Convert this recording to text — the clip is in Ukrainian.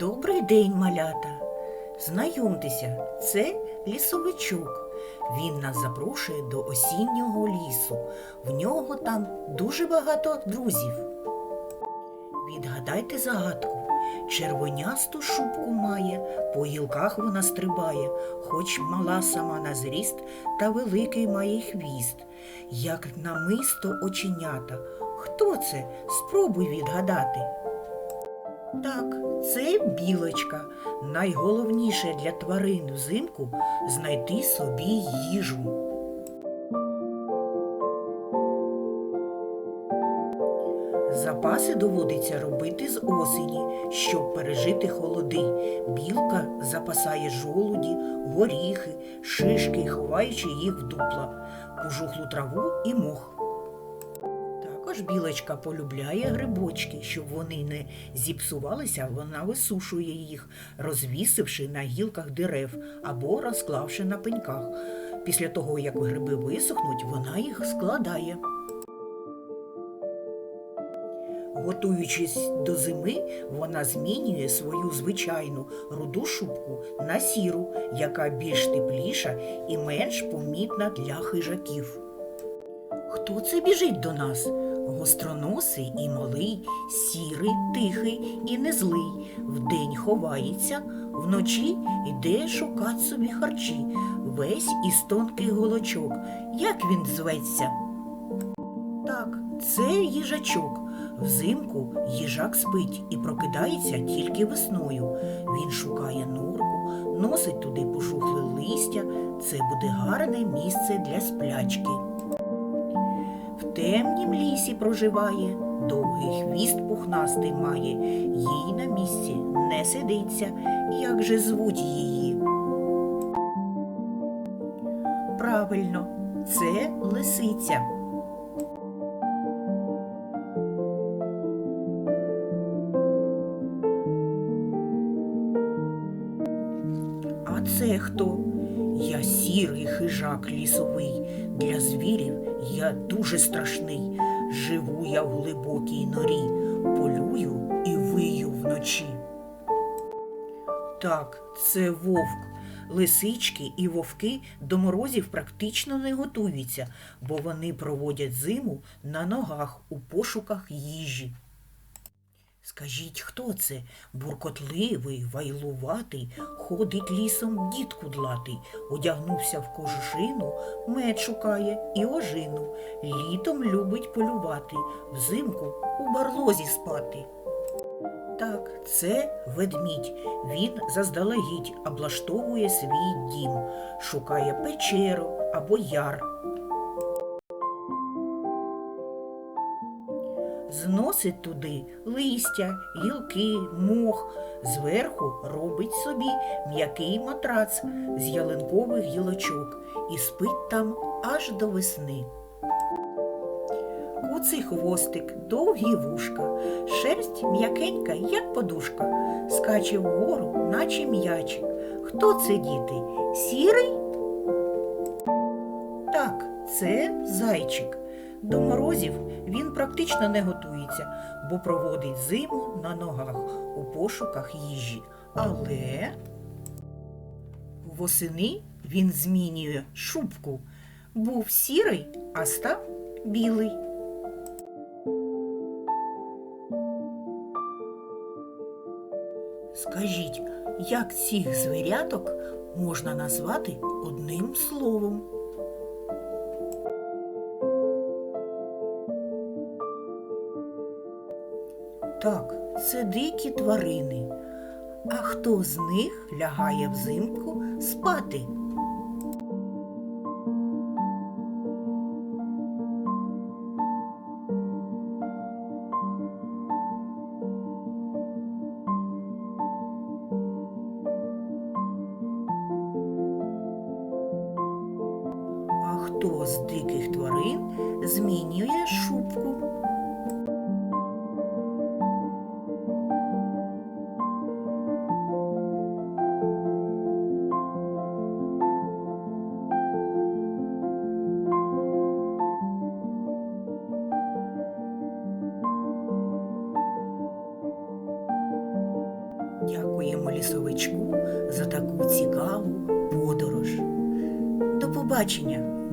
Добрий день, малята! Знайомтеся, це лісовичок. Він нас запрошує до осіннього лісу. В нього там дуже багато друзів. Відгадайте загадку. Червонясту шубку має, по гілках вона стрибає, хоч мала сама на зріст, та великий має хвіст, як намисто оченята. Хто це? Спробуй відгадати. Так, це білочка. Найголовніше для тварин взимку знайти собі їжу. Запаси доводиться робити з осені, щоб пережити холоди. Білка запасає жолуді, горіхи, шишки, ховаючи їх в дупла, пожухлу траву і мох. Також білочка полюбляє грибочки, щоб вони не зіпсувалися, вона висушує їх, розвісивши на гілках дерев або розклавши на пеньках. Після того, як гриби висохнуть, вона їх складає. Готуючись до зими, вона змінює свою звичайну руду шубку на сіру, яка більш тепліша і менш помітна для хижаків. Хто це біжить до нас? Гостроносий і малий, сірий, тихий і незлий. Вдень ховається, вночі йде шукать собі харчі, весь із тонких голочок. Як він зветься? Так, це їжачок. Взимку їжак спить і прокидається тільки весною. Він шукає норку, носить туди пожухле листя. Це буде гарне місце для сплячки. Темнім лісі проживає, довгий хвіст пухнастий має, їй на місці не сидиться, як же звуть її. Правильно, це лисиця. А це хто? Я сірий хижак лісовий. Для звірів я дуже страшний. Живу я в глибокій норі, полюю і вию вночі. Так, це вовк. Лисички і вовки до морозів практично не готуються, бо вони проводять зиму на ногах у пошуках їжі. Скажіть, хто це? Буркотливий, вайлуватий, ходить лісом дід кудлатий, одягнувся в кожушину, мед шукає і ожину. Літом любить полювати, взимку у барлозі спати. Так, це ведмідь. Він заздалегідь облаштовує свій дім, шукає печеру або яр. Зносить туди листя, гілки, мох, зверху робить собі м'який матрац з ялинкових гілочок і спить там аж до весни. Куций хвостик, довгі вушка, шерсть м'якенька, як подушка, скаче вгору, наче м'ячик. Хто це діти? Сірий? Так, це зайчик. До морозів він практично не готується, бо проводить зиму на ногах у пошуках їжі. Але восени він змінює шубку. Був сірий, а став білий. Скажіть, як цих звіряток можна назвати одним словом? Так, це дикі тварини. А хто з них лягає взимку спати? А хто з диких тварин змінює шубку? Лісовичку за таку цікаву подорож. До побачення!